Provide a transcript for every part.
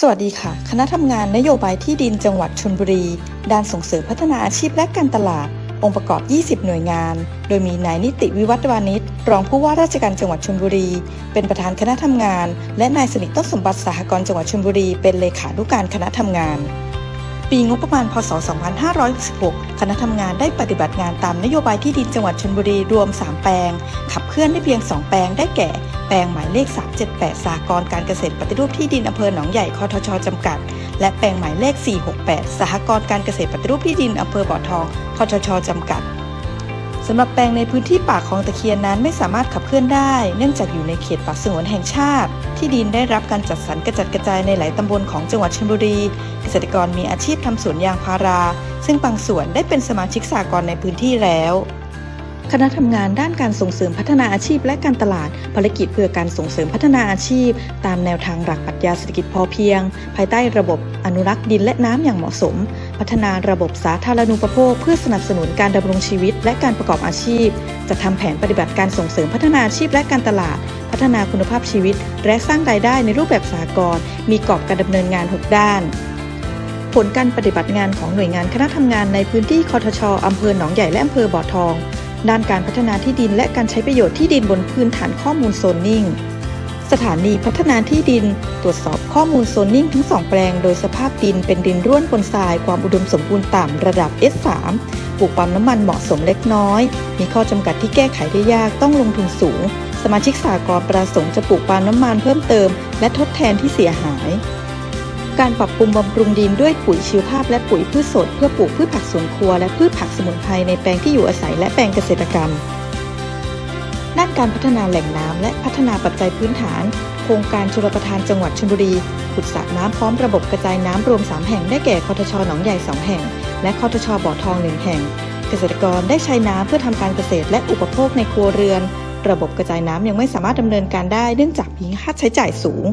สวัสดีค่ะ คณะทำงานนโยบายที่ดินจังหวัดชลบุรี ด้านส่งเสริมพัฒนาอาชีพและการตลาด องค์ประกอบ 20 หน่วยงาน โดยมีนายนิติวิวัฒน์วานิชรองผู้ว่าราชการจังหวัดชลบุรี เป็นประธานคณะทำงาน และนายสนิทต้นสมบัติสหกรณ์จังหวัดชลบุรี เป็นเลขานุการคณะทำงาน ปีงบประมาณ พศ 2566 คณะทำงานได้ปฏิบัติงานตามนโยบายที่ดินจังหวัดชลบุรีรวม 3 แปลง ขับเคลื่อนได้เพียง 2 แปลงได้แก่ แปลงหมายเลข 378 สากรการเกษตรปฏิรูปที่ดินอำเภอหนองใหญ่คอทชจำกัด และแปลงหมายเลข 468 สหกรณ์การเกษตรปฏิรูปที่ดินอำเภอบ่อทองคอทชจำกัด สำหรับแปลงในพื้นที่ป่าของตะเคียนนั้นไม่สามารถขับเคลื่อนได้ เนื่องจากอยู่ในเขตป่าสงวนแห่งชาติ ที่ดินได้รับการจัดสรรกระจัดกระจายในหลายตำบลของจังหวัดชลบุรี เกษตรกรมีอาชีพทำสวนยางพารา ซึ่งบางส่วนได้เป็นสมาชิกสากลในพื้นที่แล้ว คณะทำงานด้านการส่งเสริมพัฒนาอาชีพและการตลาดภารกิจเพื่อการส่งเสริมพัฒนาอาชีพ ตามแนวทางหลักปรัชญาเศรษฐกิจพอเพียง ภายใต้ระบบอนุรักษ์ดินและน้ำอย่างเหมาะสม พัฒนาระบบสาธารณูปโภค เพื่อสนับสนุนการดำรงชีวิต และการประกอบอาชีพ จะทำแผนปฏิบัติการส่งเสริมพัฒนาอาชีพและการตลาด พัฒนาคุณภาพชีวิต และสร้างรายได้ในรูปแบบสากลมีกรอบการดำเนินงาน 6 ด้านผลการปฏิบัติงานของหน่วยงานคณะทำงานในพื้นที่คอทชอำเภอหนองใหญ่และอำเภอบ่อทอง ด้านการพัฒนาที่ดินและการใช้ประโยชน์ที่ดินบนพื้นฐานข้อมูลโซนนิ่ง สถานีพัฒนาที่ดิน ตรวจสอบข้อมูลโซนนิ่งทั้งสองแปลง โดยสภาพดินเป็นดินร่วนปนทราย ความอุดมสมบูรณ์ต่ำระดับ S3 ปลูกปั๊มน้ำมันเหมาะสมเล็กน้อย มีข้อจำกัดที่แก้ไขได้ยากต้องลงทุนสูง สมาชิกสากลประสงค์จะปลูกปาล์มน้ำมันเพิ่มเติม และทดแทนที่เสียหาย การปรับปรุงบำรุงดินด้วยปุ๋ยชีวภาพและปุ๋ยพืชสด เพื่อปลูกพืชผักสวนครัวและพืชผักสมุนไพรในแปลงที่อยู่อาศัยและแปลงเกษตรกรรม ด้านการพัฒนาแหล่งน้ำและพัฒนาปัจจัยพื้นฐาน โครงการชลประทานจังหวัดชลบุรีขุดสระน้ำพร้อมระบบกระจายน้ำรวม 3 แห่งได้แก่คอทชหนองใหญ่ 2 แห่ง และคอทชบ่อทอง1แห่ง เกษตรกรได้ใช้น้ำเพื่อทำการเกษตรและอุปโภคในครัวเรือน ระบบกระจายน้ำยังไม่สามารถดำเนินการได้เนื่องจากมีค่าใช้จ่ายสูง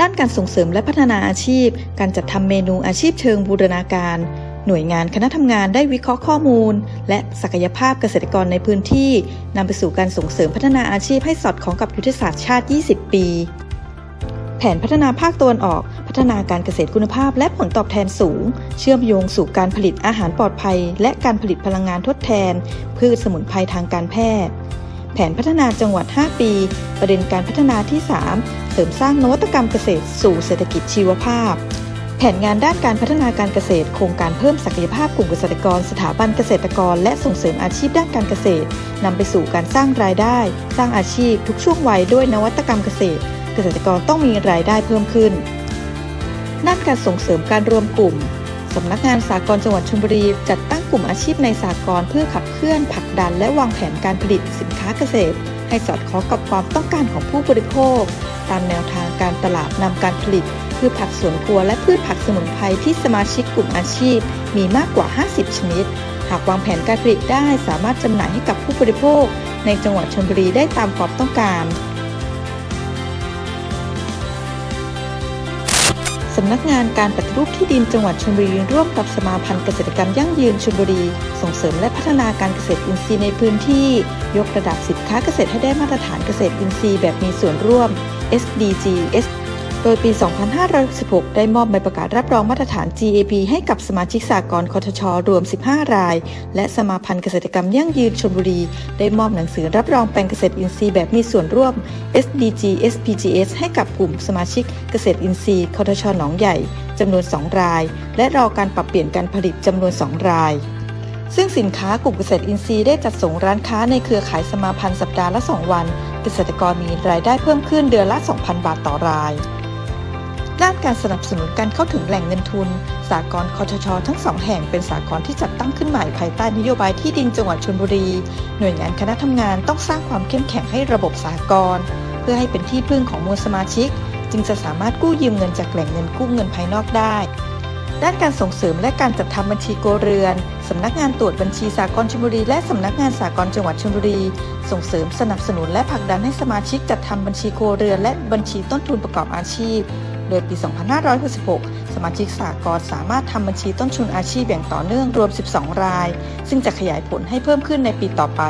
ด้านการส่งเสริมและพัฒนาอาชีพ การจัดทำเมนูอาชีพเชิงบูรณาการ หน่วยงานคณะทำงานได้วิเคราะห์ข้อมูล และศักยภาพเกษตรกรในพื้นที่นำไปสู่การส่งเสริมพัฒนาอาชีพให้สอดคล้องกับยุทธศาสตร์ชาติ 20 ปี แผนพัฒนาภาคตะวันออก พัฒนาการเกษตรคุณภาพ และผลตอบแทนสูง เชื่อมโยงสู่การผลิตอาหารปลอดภัย และการผลิตพลังงานทดแทน พืชสมุนไพรทางการแพทย์ แผนพัฒนาจังหวัด 5 ปี ประเด็นการพัฒนาที่ 3 เสริมสร้างนวัตกรรมเกษตรสู่เศรษฐกิจชีวภาพ แผนงานด้านการพัฒนาการเกษตร โครงการเพิ่มศักยภาพกลุ่มเกษตรกร สถาบันเกษตรกร และส่งเสริมอาชีพด้านการเกษตรนำไปสู่การสร้างรายได้ สร้างอาชีพ ทุกช่วงวัยด้วยนวัตกรรมเกษตร เกษตรกรต้องมีรายได้เพิ่มขึ้นด้านการส่งเสริมการรวมกลุ่ม สำนักงานสากลจังหวัดชลบุรี จัดตั้งกลุ่มอาชีพในสากลเพื่อขับเคลื่อนผลักดัน และวางแผนการผลิตสินค้าเกษตร ให้สอดคล้องกับความต้องการของผู้บริโภค ตามแนวทางการตลาดนำการผลิตพืชผักสวนครัวและพืชผักสมุนไพรที่สมาชิกกลุ่มอาชีพ มีมากกว่า 50 ชนิด หากวางแผนการผลิตได้สามารถจำหน่ายให้กับผู้บริโภค ในจังหวัดชลบุรีได้ตามความต้องการ สำนักงานการปฏิรูปที่ดินจังหวัดชลบุรีร่วมกับสมาพันธ์เกษตรกรรมยั่งยืนชลบุรี ส่งเสริมและพัฒนาการเกษตรอินทรีย์ในพื้นที่ ยกระดับสินค้าเกษตรให้ได้มาตรฐานเกษตรอินทรีย์แบบมีส่วนร่วม SDGs โดยปี 2516ได้มอบใบประกาศรับรองมาตรฐาน GAP ให้กับสมาชิกสากลคอทช รวม 15 ราย และสมาพันธ์เกษตรกรรมยั่งยืนชลบุรี ได้มอบหนังสือรับรองแปลงเกษตรอินทรีย์แบบมีส่วนร่วม SDG SPGS ให้กับกลุ่มสมาชิกเกษตรอินทรีย์คอทช หนองใหญ่ จำนวน 2 ราย และรอการปรับเปลี่ยนการผลิตจำนวน 2 รายซึ่งสินค้ากลุ่มเกษตรอินทรีย์ได้จัดส่งร้านค้าในเครือข่ายสมาพันธ์สัปดาห์ละ 2 วัน เกษตรกรมีรายได้เพิ่มขึ้นเดือนละ 2,000 บาทต่อราย ด้านการสนับสนุนการเข้าถึงแหล่งเงินทุน สากลคอทชทั้งสองแห่งเป็นสากลที่จัดตั้งขึ้นใหม่ภายใต้นโยบายที่ดินจังหวัดชลบุรี หน่วยงานคณะทำงานต้องสร้างความเข้มแข็งให้ระบบสากลเพื่อให้เป็นที่พึ่งของมวลสมาชิก จึงจะสามารถกู้ยืมเงินจากแหล่งเงินกู้เงินภายนอกได้ ด้านการส่งเสริมและการจัดทำบัญชีโกเรือนสำนักงานตรวจบัญชีสากลชลบุรี และสำนักงานสากลจังหวัดชลบุรี ส่งเสริมสนับสนุนและผลักดันให้สมาชิกจัดทำบัญชีโครัวเรือนและบัญชีต้นทุนประกอบอาชีพ โดยปี 2566 สมาชิกสากลสามารถทำบัญชีต้นทุนอาชีพอย่างต่อเนื่องรวม 12 ราย ซึ่งจะขยายผลให้เพิ่มขึ้นในปีต่อไป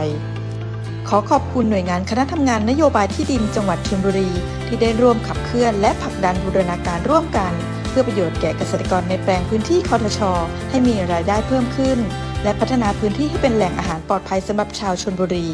ขอขอบคุณหน่วยงานคณะทำงานนโยบายที่ดินจังหวัดชลบุรี ที่ได้ร่วมขับเคลื่อนและผลักดันบูรณาการร่วมกัน เพื่อประโยชน์แก่เกษตรกรในแปลงพื้นที่คอทช ให้มีรายได้เพิ่มขึ้น และพัฒนาพื้นที่ให้เป็นแหล่งอาหารปลอดภัยสำหรับชาวชลบุรี